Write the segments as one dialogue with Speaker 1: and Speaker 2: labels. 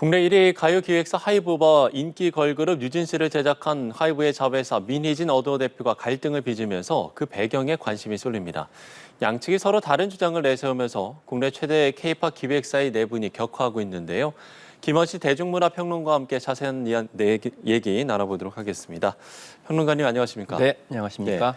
Speaker 1: 국내 1위 가요 기획사 하이브와 인기 걸그룹 뉴진스를 제작한 하이브의 자회사 민희진 어도어 대표가 갈등을 빚으면서 그 배경에 관심이 쏠립니다. 양측이 서로 다른 주장을 내세우면서 국내 최대 K-팝 기획사의 내분이 격화하고 있는데요. 김원씨 대중문화 평론가와 함께 자세한 내- 얘기 나눠보도록 하겠습니다. 평론가님 안녕하십니까?
Speaker 2: 네, 안녕하십니까?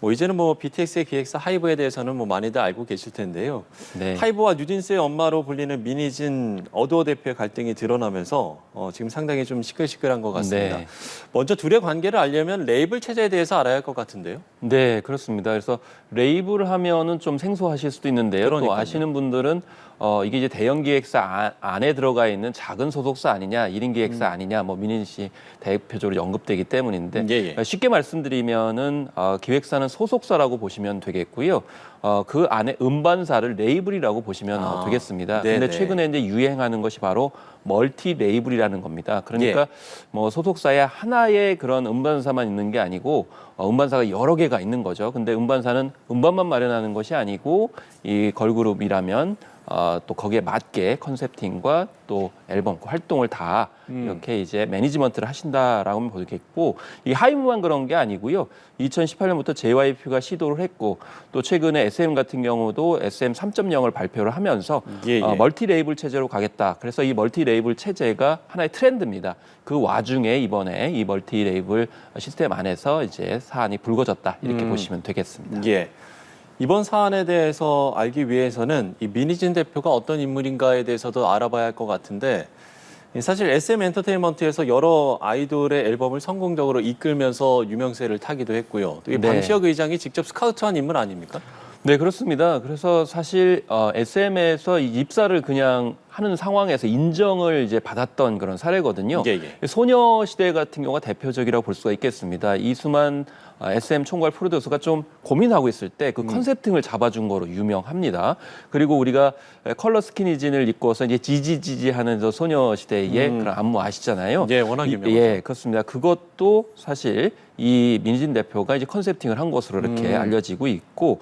Speaker 1: 뭐 이제는 뭐 BTS의 기획사 하이브에 대해서는 뭐 많이들 알고 계실 텐데요.
Speaker 2: 네.
Speaker 1: 하이브와 뉴진스의 엄마로 불리는 민희진 어도어 대표의 갈등이 드러나면서 어, 지금 상당히 좀 시끌시끌한 것 같습니다.
Speaker 2: 네.
Speaker 1: 먼저 둘의 관계를 알려면 레이블 체제에 대해서 알아야 할 것 같은데요.
Speaker 2: 네, 그렇습니다. 그래서 레이블 하면은 좀 생소하실 수도 있는데요. 또
Speaker 1: 그러니까요.
Speaker 2: 아시는 분들은 어, 이게 이제 대형 기획사 아- 안에 들어가 있는 작은 소속사 아니냐, 일인 기획사 아니냐, 뭐 민인 씨 대표적으로 언급되기 때문인데
Speaker 1: 예, 예.
Speaker 2: 쉽게 말씀드리면은 어, 기획사는 소속사라고 보시면 되겠고요. 어, 그 안에 음반사를 레이블이라고 보시면 어,
Speaker 1: 아,
Speaker 2: 되겠습니다.
Speaker 1: 네네.
Speaker 2: 근데 최근에 이제 유행하는 것이 바로 멀티 레이블이라는 겁니다. 그러니까
Speaker 1: 예.
Speaker 2: 뭐 소속사에 하나의 그런 음반사만 있는 게 아니고 어, 음반사가 여러 개가 있는 거죠. 근데 음반사는 음반만 마련하는 것이 아니고 이 걸그룹이라면 어, 또 거기에 맞게 컨셉팅과 또 앨범 그 활동을 다
Speaker 1: 음.
Speaker 2: 이렇게 이제 매니지먼트를 하신다라고 하면 보겠고 이 하이브만 그런 게 아니고요. 2018년부터 JYP가 시도를 했고 또 최근에 SM 같은 경우도 SM 3.0을 발표를 하면서
Speaker 1: 예, 예.
Speaker 2: 어, 멀티 레이블 체제로 가겠다. 그래서 이 멀티 레이블 체제가 하나의 트렌드입니다. 그 와중에 이번에 이 멀티 레이블 시스템 안에서 이제 사안이 불거졌다 이렇게
Speaker 1: 음.
Speaker 2: 보시면 되겠습니다.
Speaker 1: 예. 이번 사안에 대해서 알기 위해서는 이 민희진 대표가 어떤 인물인가에 대해서도 알아봐야 할 것 같은데 사실 SM 엔터테인먼트에서 여러 아이돌의 앨범을 성공적으로 이끌면서 유명세를 타기도 했고요. 또이
Speaker 2: 네.
Speaker 1: 방시혁 의장이 직접 스카우트한 인물 아닙니까?
Speaker 2: 네, 그렇습니다. 그래서 사실 어, SM에서 이 입사를 그냥 하는 상황에서 인정을 이제 받았던 그런 사례거든요.
Speaker 1: 예, 예.
Speaker 2: 소녀시대 같은 경우가 대표적이라고 볼 수가 있겠습니다. 이수만 어, SM 총괄 프로듀서가 좀 고민하고 있을 때
Speaker 1: 음.
Speaker 2: 그 컨셉팅을 잡아준 거로 유명합니다. 그리고 우리가 컬러 스키니진을 입고서 이제 지지지지 하는 저 소녀시대의
Speaker 1: 음.
Speaker 2: 그런 안무 아시잖아요.
Speaker 1: 예, 워낙
Speaker 2: 이-
Speaker 1: 유명하죠.
Speaker 2: 예, 그렇습니다. 그것도 사실 이 민진 대표가 이제 컨셉팅을 한 것으로 이렇게
Speaker 1: 음.
Speaker 2: 알려지고 있고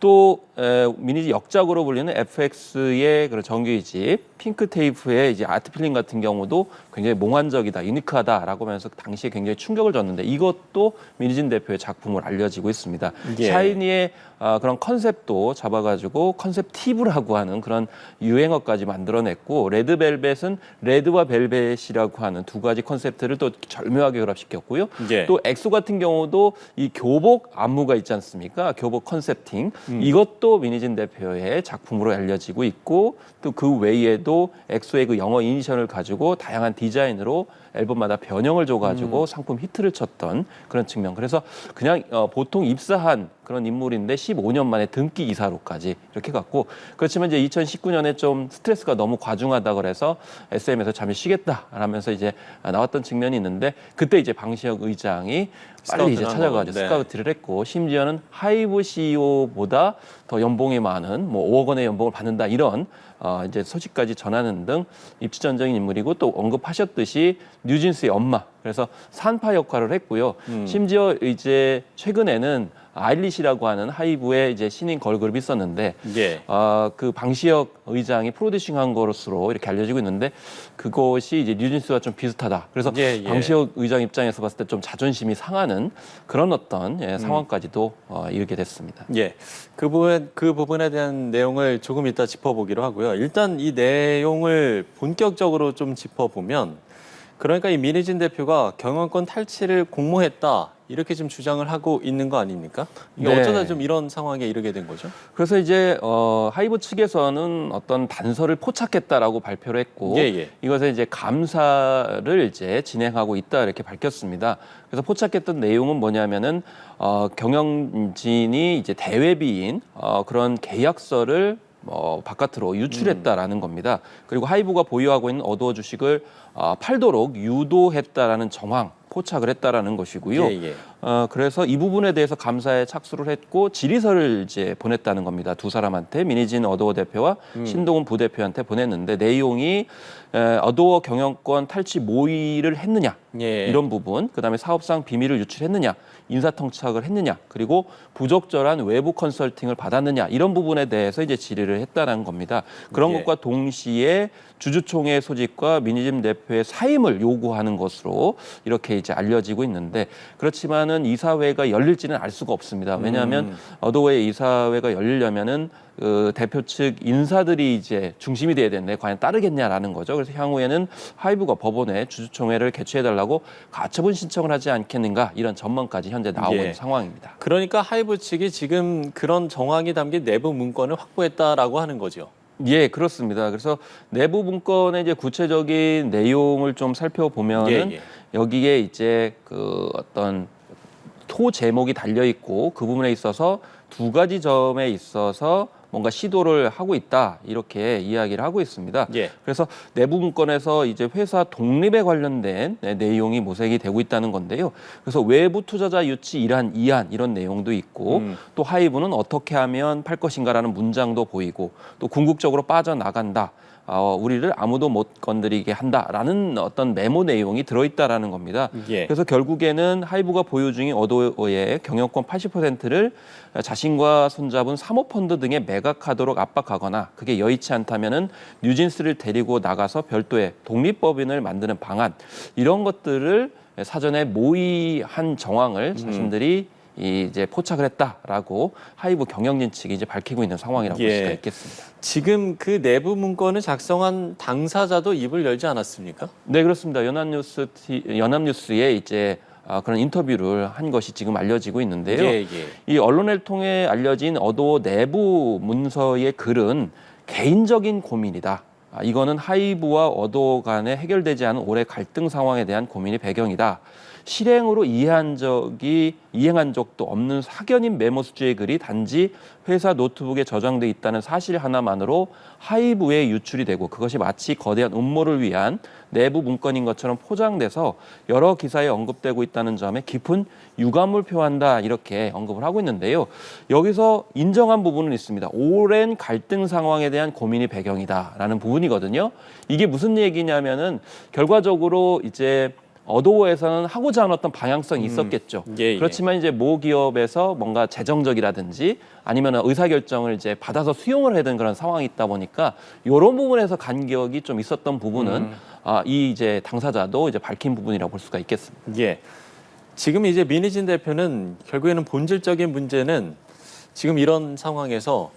Speaker 2: 또 에, 미니지 역작으로 불리는 FX의 그런 정규이집 핑크 테이프의 이제 아트 필링 같은 경우도 굉장히 몽환적이다, 유니크하다라고 하면서 당시에 굉장히 충격을 줬는데 이것도 미니진 대표의 작품으로 알려지고 있습니다.
Speaker 1: 예.
Speaker 2: 샤이니의 아, 그런 컨셉도 잡아가지고 컨셉 팁이라고 하는 그런 유행어까지 만들어냈고 레드벨벳은 레드와 벨벳이라고 하는 두 가지 컨셉트를 또 절묘하게 결합시켰고요.
Speaker 1: 예.
Speaker 2: 또 엑소 같은 경우도 이 교복 안무가 있지 않습니까? 교복 컨셉팅
Speaker 1: 음.
Speaker 2: 이것도 미니진 대표의 작품으로 알려지고 있고 또 그 외에도 엑소의 그 영어 이니셜을 가지고 다양한 디자인으로 앨범마다 변형을 줘가지고 상품 히트를 쳤던 그런 측면. 그래서 그냥 어, 보통 입사한 그런 인물인데 15년 만에 등기 이사로까지 이렇게 갔고 그렇지만 이제 2019년에 좀 스트레스가 너무 과중하다 그래서 SM에서 잠시 쉬겠다 하면서 이제 나왔던 측면이 있는데 그때 이제 방시혁 의장이 빨리 이제
Speaker 1: 찾아가지고 네.
Speaker 2: 스카우트를 했고 심지어는 하이브 CEO보다 더 연봉이 많은 뭐 5억 원의 연봉을 받는다 이런 어 이제 소식까지 전하는 등 입지전적인 인물이고 또 언급하셨듯이 뉴진스의 엄마 그래서 산파 역할을 했고요.
Speaker 1: 음.
Speaker 2: 심지어 이제 최근에는 아일리시라고 하는 하이브의 이제 신인 걸그룹이 있었는데
Speaker 1: 예.
Speaker 2: 아, 그 방시혁 의장이 프로듀싱한 것으로 이렇게 알려지고 있는데 그것이 이제 뉴진스와 좀 비슷하다. 그래서
Speaker 1: 예, 예.
Speaker 2: 방시혁 의장 입장에서 봤을 때 좀 자존심이 상하는 그런 어떤
Speaker 1: 음.
Speaker 2: 예, 상황까지도 어, 이르게 됐습니다.
Speaker 1: 예. 그 부분 그 부분에 대한 내용을 조금 이따 짚어보기로 하고요. 일단 이 내용을 본격적으로 좀 짚어보면 그러니까 이 민희진 대표가 경영권 탈취를 공모했다 이렇게 지금 주장을 하고 있는 거 아닙니까? 이게
Speaker 2: 네.
Speaker 1: 어쩌다 좀 이런 상황에 이르게 된 거죠?
Speaker 2: 그래서 이제 어, 하이브 측에서는 어떤 단서를 포착했다라고 발표를 했고
Speaker 1: 예, 예.
Speaker 2: 이것에 이제 감사를 이제 진행하고 있다 이렇게 밝혔습니다. 그래서 포착했던 내용은 뭐냐면은 어, 경영진이 이제 대외비인 어, 그런 계약서를 어, 바깥으로 유출했다라는 겁니다. 그리고 하이브가 보유하고 있는 어도어 주식을 어, 팔도록 유도했다라는 정황 포착을 했다라는 것이고요.
Speaker 1: 예, 예.
Speaker 2: 어, 그래서 이 부분에 대해서 감사에 착수를 했고 질의서를 이제 보냈다는 겁니다. 두 사람한테 미니진 어도어 대표와
Speaker 1: 음.
Speaker 2: 신동훈 부대표한테 보냈는데 내용이 에, 어도어 경영권 탈취 모의를 했느냐
Speaker 1: 예.
Speaker 2: 이런 부분, 그다음에 사업상 비밀을 유출했느냐, 인사통착을 했느냐, 그리고 부적절한 외부 컨설팅을 받았느냐 이런 부분에 대해서 이제 질의를 했다는 겁니다. 그런
Speaker 1: 예.
Speaker 2: 것과 동시에 주주총회 소집과 미니즘 대표의 사임을 요구하는 것으로 이렇게 이제 알려지고 있는데 그렇지만은 이사회가 열릴지는 알 수가 없습니다. 왜냐하면
Speaker 1: 음.
Speaker 2: 어도의 이사회가 열리려면은 그 대표 측 인사들이 이제 중심이 돼야 되는데 과연 따르겠냐라는 거죠. 그래서 향후에는 하이브가 법원에 주주총회를 개최해달라고 가처분 신청을 하지 않겠는가 이런 전망까지 현재 나오고
Speaker 1: 예.
Speaker 2: 있는 상황입니다.
Speaker 1: 그러니까 하이브 측이 지금 그런 정황이 담긴 내부 문건을 확보했다라고 하는 거죠.
Speaker 2: 예, 그렇습니다. 그래서 내부 문건의 이제 구체적인 내용을 좀 살펴보면은
Speaker 1: 예, 예.
Speaker 2: 여기에 이제 그 어떤 토 제목이 달려 있고 그 부분에 있어서 두 가지 점에 있어서 뭔가 시도를 하고 있다 이렇게 이야기를 하고 있습니다.
Speaker 1: 예.
Speaker 2: 그래서 내부 문건에서 이제 회사 독립에 관련된 네, 내용이 모색이 되고 있다는 건데요. 그래서 외부 투자자 유치 일한 이안 이런 내용도 있고
Speaker 1: 음.
Speaker 2: 또 하이브는 어떻게 하면 팔 것인가라는 문장도 보이고 또 궁극적으로 빠져나간다. 어, 우리를 아무도 못 건드리게 한다라는 어떤 메모 내용이 들어있다라는 겁니다.
Speaker 1: 예.
Speaker 2: 그래서 결국에는 하이브가 보유 중인 어도의 경영권 80%를 자신과 손잡은 사모펀드 등에 매각하도록 압박하거나 그게 여의치 않다면은 뉴진스를 데리고 나가서 별도의 독립법인을 만드는 방안 이런 것들을 사전에 모의한 정황을 자신들이 이 이제 포착을 했다라고 하이브 경영진 측이 이제 밝히고 있는 상황이라고 볼
Speaker 1: 예.
Speaker 2: 수가 있겠습니다.
Speaker 1: 지금 그 내부 문건을 작성한 당사자도 입을 열지 않았습니까?
Speaker 2: 네 그렇습니다. 연합뉴스 티- 연합뉴스에 이제 아, 그런 인터뷰를 한 것이 지금 알려지고 있는데요.
Speaker 1: 예, 예.
Speaker 2: 이 언론을 통해 알려진 어도 내부 문서의 글은 개인적인 고민이다. 아, 이거는 하이브와 어도 간에 해결되지 않은 올해 갈등 상황에 대한 고민이 배경이다. 실행으로 이해한 적이 이행한 적도 없는 사견인 메모 수주의 글이 단지 회사 노트북에 저장돼 있다는 사실 하나만으로 하이브에 유출이 되고 그것이 마치 거대한 음모를 위한 내부 문건인 것처럼 포장돼서 여러 기사에 언급되고 있다는 점에 깊은 유감을 표한다 이렇게 언급을 하고 있는데요. 여기서 인정한 부분은 있습니다. 오랜 갈등 상황에 대한 고민이 배경이다라는 부분이 거든요. 이게 무슨 얘기냐면은 결과적으로 이제 어도어에서는 하고자 어떤 방향성이 있었겠죠.
Speaker 1: 예, 예.
Speaker 2: 그렇지만 이제 모 기업에서 뭔가 재정적이라든지 아니면 의사 결정을 이제 받아서 수용을 해야 되는 그런 상황이 있다 보니까 이런 부분에서 간격이 좀 있었던 부분은
Speaker 1: 음.
Speaker 2: 아, 이 이제 당사자도 이제 밝힌 부분이라고 볼 수가 있겠습니다.
Speaker 1: 예. 지금 이제 민희진 대표는 결국에는 본질적인 문제는 지금 이런 상황에서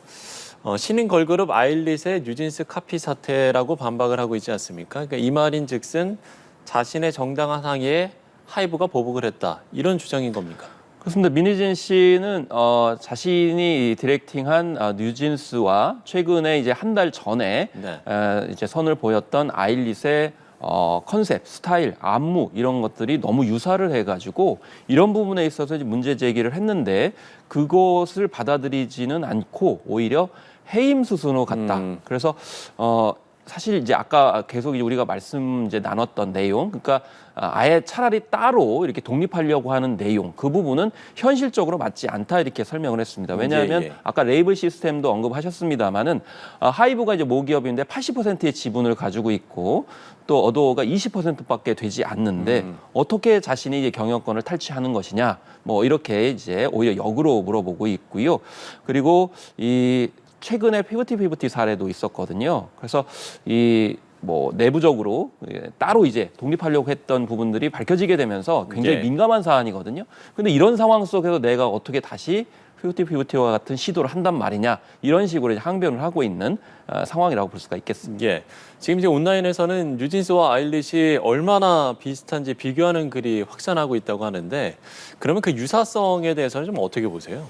Speaker 1: 어, 신인 걸그룹 아일릿의 뉴진스 카피 사태라고 반박을 하고 있지 않습니까? 그러니까 이 말인 즉슨 자신의 정당한 항의에 하이브가 보복을 했다 이런 주장인 겁니까?
Speaker 2: 그렇습니다. 민희진 씨는 어, 자신이 디렉팅한 어, 뉴진스와 최근에 이제 한 달 전에
Speaker 1: 네.
Speaker 2: 에, 이제 선을 보였던 아일릿의 어, 컨셉, 스타일, 안무 이런 것들이 너무 유사를 해가지고 이런 부분에 있어서 문제 제기를 했는데 그것을 받아들이지는 않고 오히려 해임 수순으로 갔다.
Speaker 1: 음.
Speaker 2: 그래서 어. 사실 이제 아까 계속 이제 우리가 말씀 이제 나눴던 내용, 그러니까 아, 아예 차라리 따로 이렇게 독립하려고 하는 내용, 그 부분은 현실적으로 맞지 않다 이렇게 설명을 했습니다. 왜냐하면
Speaker 1: 예, 예.
Speaker 2: 아까 레이블 시스템도 언급하셨습니다만은 아, 하이브가 이제 모기업인데 80%의 지분을 가지고 있고 또 어도가 20%밖에 되지 않는데
Speaker 1: 음.
Speaker 2: 어떻게 자신이 이제 경영권을 탈취하는 것이냐, 뭐 이렇게 이제 오히려 역으로 물어보고 있고요. 그리고 이 최근에 피브티 피브티 사례도 있었거든요. 그래서 이 뭐 내부적으로 예, 따로 이제 독립하려고 했던 부분들이 밝혀지게 되면서 굉장히
Speaker 1: 예.
Speaker 2: 민감한 사안이거든요. 근데 이런 상황 속에서 내가 어떻게 다시 피브티 피브티와 같은 시도를 한단 말이냐 이런 식으로 이제 항변을 하고 있는 어, 상황이라고 볼 수가 있겠습니다.
Speaker 1: 예. 지금 이제 온라인에서는 뉴진스와 아일릿이 얼마나 비슷한지 비교하는 글이 확산하고 있다고 하는데 그러면 그 유사성에 대해서는 좀 어떻게 보세요?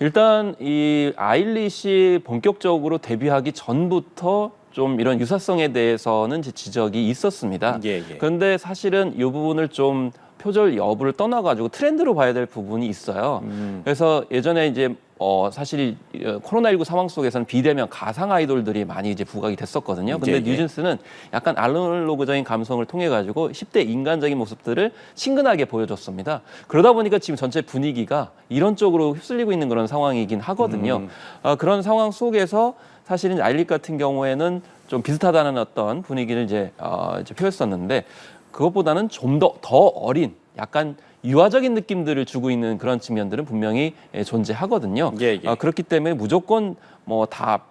Speaker 2: 일단 이 아일릿이 본격적으로 데뷔하기 전부터 좀 이런 유사성에 대해서는 이제 지적이 있었습니다.
Speaker 1: 예, 예.
Speaker 2: 그런데 사실은 이 부분을 좀 표절 여부를 떠나가지고 트렌드로 봐야 될 부분이 있어요.
Speaker 1: 음.
Speaker 2: 그래서 예전에 이제 어, 사실 이, 어, 코로나19 상황 속에서는 비대면 가상 아이돌들이 많이 이제 부각이 됐었거든요. 근데
Speaker 1: 예, 예.
Speaker 2: 뉴진스는 약간 아날로그적인 감성을 통해 가지고 10대 인간적인 모습들을 친근하게 보여줬습니다. 그러다 보니까 지금 전체 분위기가 이런 쪽으로 휩쓸리고 있는 그런 상황이긴 하거든요.
Speaker 1: 음.
Speaker 2: 어, 그런 상황 속에서 사실은 아일릿 같은 경우에는 좀 비슷하다는 어떤 분위기를 이제, 어, 이제 표했었는데 그것보다는 좀 더더 어린 약간 유아적인 느낌들을 주고 있는 그런 측면들은 분명히 예, 존재하거든요.
Speaker 1: 예, 예.
Speaker 2: 어, 그렇기 때문에 무조건 뭐다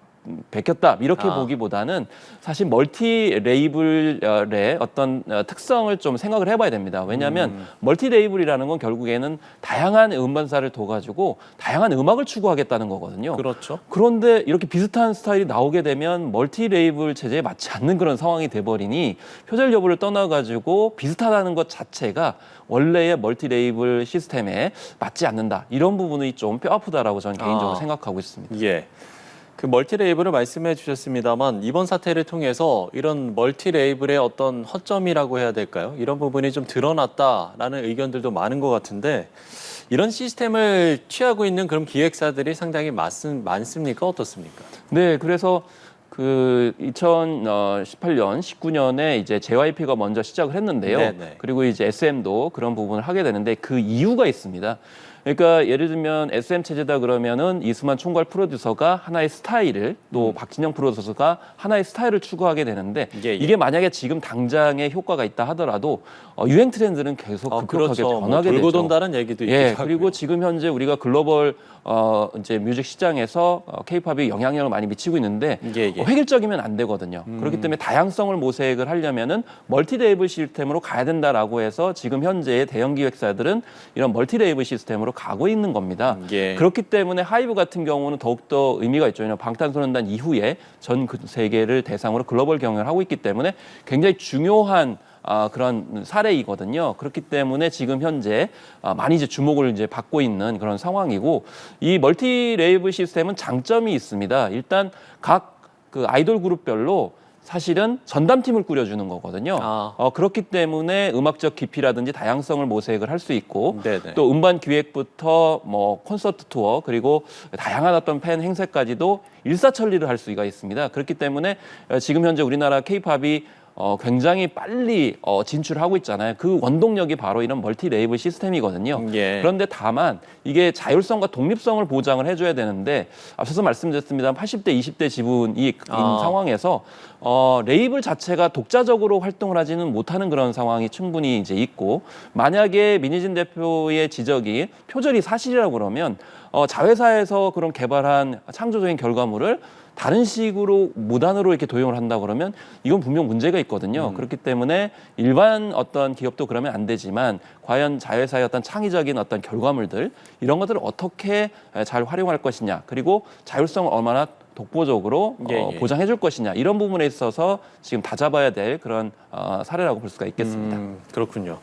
Speaker 2: 베꼈다 이렇게
Speaker 1: 아.
Speaker 2: 보기보다는 사실 멀티 레이블의 어떤 어, 특성을 좀 생각을 해봐야 됩니다. 왜냐하면
Speaker 1: 음.
Speaker 2: 멀티 레이블이라는 건 결국에는 다양한 음반사를 둬가지고 다양한 음악을 추구하겠다는 거거든요.
Speaker 1: 그렇죠.
Speaker 2: 그런데 이렇게 비슷한 스타일이 나오게 되면 멀티 레이블 체제에 맞지 않는 그런 상황이 돼버리니 표절 여부를 떠나가지고 비슷하다는 것 자체가 원래의 멀티 레이블 시스템에 맞지 않는다. 이런 부분이 좀 뼈 아프다라고 저는 개인적으로
Speaker 1: 아.
Speaker 2: 생각하고 있습니다.
Speaker 1: 예. 그 멀티 레이블을 말씀해 주셨습니다만 이번 사태를 통해서 이런 멀티 레이블의 어떤 허점이라고 해야 될까요? 이런 부분이 좀 드러났다라는 의견들도 많은 것 같은데 이런 시스템을 취하고 있는 그런 기획사들이 상당히 많습, 많습니까? 어떻습니까?
Speaker 2: 네, 그래서 그 2018년, 19년에 이제 JYP가 먼저 시작을 했는데요.
Speaker 1: 네네.
Speaker 2: 그리고 이제 SM도 그런 부분을 하게 되는데 그 이유가 있습니다. 그러니까 예를 들면 SM 체제다 그러면은 이수만 총괄 프로듀서가 하나의 스타일을 또 박진영 프로듀서가 하나의 스타일을 추구하게 되는데
Speaker 1: 예, 예.
Speaker 2: 이게 만약에 지금 당장에 효과가 있다 하더라도 어, 유행 트렌드는 계속
Speaker 1: 아,
Speaker 2: 급격하게
Speaker 1: 그렇죠. 뭐
Speaker 2: 변하게
Speaker 1: 돌고
Speaker 2: 되죠.
Speaker 1: 돈다는 얘기도
Speaker 2: 예,
Speaker 1: 있기도
Speaker 2: 그리고. 지금 현재 우리가 글로벌 어 이제 뮤직 시장에서 어, 케이팝이 영향력을 많이 미치고 있는데
Speaker 1: 예, 예.
Speaker 2: 어, 획일적이면 안 되거든요. 그렇기 때문에 다양성을 모색을 하려면은 멀티 레이블 시스템으로 가야 된다라고 해서 지금 현재의 대형 기획사들은 이런 멀티 레이블 시스템으로 가고 있는 겁니다.
Speaker 1: 예.
Speaker 2: 그렇기 때문에 하이브 같은 경우는 더욱더 의미가 있죠. 왜냐하면 방탄소년단 이후에 전그 세계를 대상으로 글로벌 경영을 하고 있기 때문에 굉장히 중요한 아, 그런 사례이거든요. 그렇기 때문에 지금 현재 아, 많이 이제 주목을 이제 받고 있는 그런 상황이고 이 멀티 레이블 시스템은 장점이 있습니다. 일단 각 그 아이돌 그룹별로 사실은 전담팀을 꾸려주는 거거든요.
Speaker 1: 아.
Speaker 2: 어, 그렇기 때문에 음악적 깊이라든지 다양성을 모색을 할 수 있고
Speaker 1: 네네.
Speaker 2: 또 음반 기획부터 뭐 콘서트 투어 그리고 다양한 어떤 팬 행사까지도 일사천리를 할 수가 있습니다. 그렇기 때문에 어, 지금 현재 우리나라 케이팝이 어, 굉장히 빨리 어, 진출하고 있잖아요. 그 원동력이 바로 이런 멀티 레이블 시스템이거든요.
Speaker 1: 예.
Speaker 2: 그런데 다만 이게 자율성과 독립성을 보장을 해줘야 되는데 앞서서 말씀드렸습니다. 80대, 20대 지분이
Speaker 1: 아.
Speaker 2: 상황에서 어, 레이블 자체가 독자적으로 활동을 하지는 못하는 그런 상황이 충분히 이제 있고 만약에 민희진 대표의 지적이 표절이 사실이라고 그러면 어, 자회사에서 그런 개발한 창조적인 결과물을 다른 식으로 무단으로 이렇게 도용을 한다 그러면 이건 분명 문제가 있거든요. 그렇기 때문에 일반 어떤 기업도 그러면 안 되지만 과연 자회사의 어떤 창의적인 어떤 결과물들 이런 것들을 어떻게 잘 활용할 것이냐 그리고 자율성을 얼마나 독보적으로 어,
Speaker 1: 예, 예.
Speaker 2: 보장해 줄 것이냐 이런 부분에 있어서 지금 다잡아야 될 그런 어, 사례라고 볼 수가 있겠습니다.
Speaker 1: 음, 그렇군요.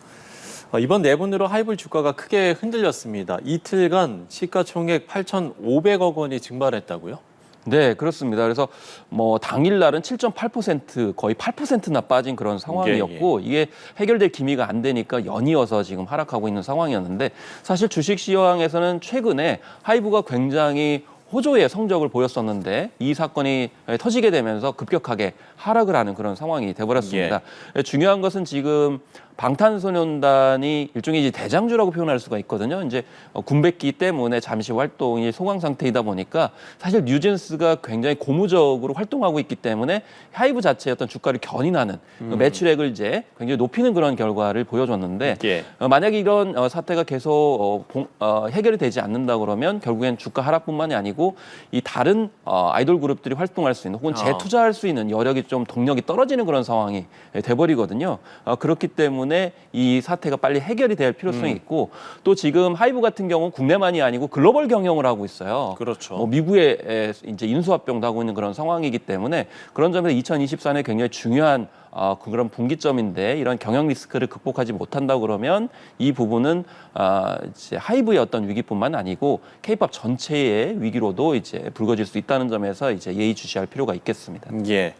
Speaker 1: 어, 이번 내분으로 하이볼 주가가 크게 흔들렸습니다. 이틀간 시가총액 8,500억 원이 증발했다고요?
Speaker 2: 네, 그렇습니다. 그래서 뭐 당일날은 7.8% 거의 8%나 빠진 그런 상황이었고 이게 해결될 기미가 안 되니까 연이어서 지금 하락하고 있는 상황이었는데 사실 주식 시황에서는 최근에 하이브가 굉장히 호조의 성적을 보였었는데 이 사건이 터지게 되면서 급격하게 하락을 하는 그런 상황이 돼버렸습니다. 중요한 것은 지금 방탄소년단이 일종의 이제 대장주라고 표현할 수가 있거든요. 이제 어, 군백기 때문에 잠시 활동이 소강 상태이다 보니까 사실 뉴진스가 굉장히 고무적으로 활동하고 있기 때문에 하이브 자체의 어떤 주가를 견인하는 그 매출액을 이제 굉장히 높이는 그런 결과를 보여줬는데
Speaker 1: 예.
Speaker 2: 어, 만약에 이런 어, 사태가 계속 어, 봉- 어, 해결이 되지 않는다 그러면 결국엔 주가 하락뿐만이 아니고 이 다른 어, 아이돌 그룹들이 활동할 수 있는 혹은
Speaker 1: 아.
Speaker 2: 재투자할 수 있는 여력이 좀 동력이 떨어지는 그런 상황이 예, 돼버리거든요. 어, 그렇기 때문에 이 사태가 빨리 해결이 될
Speaker 1: 음.
Speaker 2: 필요성이 있고 또 지금 하이브 같은 경우는 국내만이 아니고 글로벌 경영을 하고 있어요.
Speaker 1: 그렇죠.
Speaker 2: 뭐 미국에 에, 이제 인수합병도 하고 있는 그런 상황이기 때문에 그런 점에서 2024년에 굉장히 중요한 어, 그런 분기점인데 이런 경영 리스크를 극복하지 못한다 그러면 이 부분은 아, 이제 하이브의 어떤 위기뿐만 아니고 케이팝 전체의 위기로도 이제 불거질 수 있다는 점에서 이제 예의주시할 필요가 있겠습니다.
Speaker 1: 예.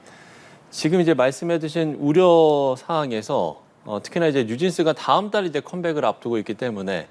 Speaker 1: 지금 이제 말씀해주신 우려 사항에서 어, 특히나 이제 뉴진스가 다음 달 이제 컴백을 앞두고 있기 때문에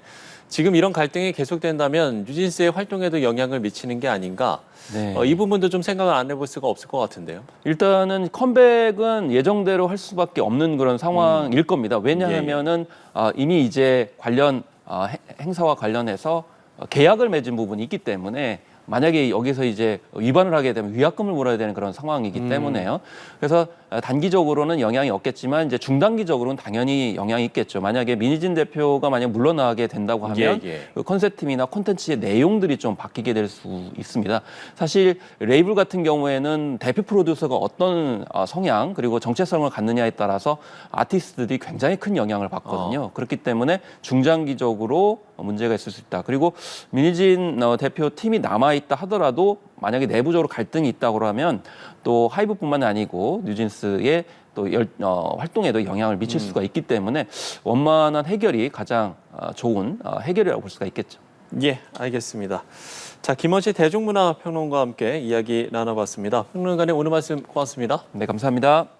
Speaker 1: 지금 이런 갈등이 계속된다면 뉴진스의 활동에도 영향을 미치는 게 아닌가.
Speaker 2: 네.
Speaker 1: 어, 이 부분도 좀 생각을 안 해볼 수가 없을 것 같은데요.
Speaker 2: 일단은 컴백은 예정대로 할 수밖에 없는 그런
Speaker 1: 음.
Speaker 2: 상황일 겁니다.
Speaker 1: 예,
Speaker 2: 왜냐하면은 아, 이미 이제 관련 아, 행- 행사와 관련해서 어, 계약을 맺은 부분이 있기 때문에 만약에 여기서 이제 위반을 하게 되면 위약금을 물어야 되는 그런 상황이기
Speaker 1: 음.
Speaker 2: 때문에요. 그래서 어, 단기적으로는 영향이 없겠지만 이제 중단기적으로는 당연히 영향이 있겠죠. 만약에 민희진 대표가 만약 물러나게 된다고 하면
Speaker 1: 예, 예.
Speaker 2: 그 컨셉팀이나 콘텐츠의 내용들이 좀 바뀌게 될 수 있습니다. 사실 레이블 같은 경우에는 대표 프로듀서가 어떤 어, 성향 그리고 정체성을 갖느냐에 따라서 아티스트들이 굉장히 큰 영향을 받거든요. 그렇기 때문에 중장기적으로 문제가 있을 수 있다. 그리고 민희진 어, 대표 팀이 남아 있다 하더라도 만약에 내부적으로 갈등이 있다고 하면 또 하이브뿐만 아니고 뉴진스의 또 열, 어, 활동에도 영향을 미칠 수가 있기 때문에 원만한 해결이 가장 어, 좋은 어, 해결이라고 볼 수가 있겠죠.
Speaker 1: 예, 알겠습니다. 자, 김원식 대중문화 평론가와 함께 이야기 나눠봤습니다. 평론가님 오늘 말씀 고맙습니다.
Speaker 2: 네, 감사합니다.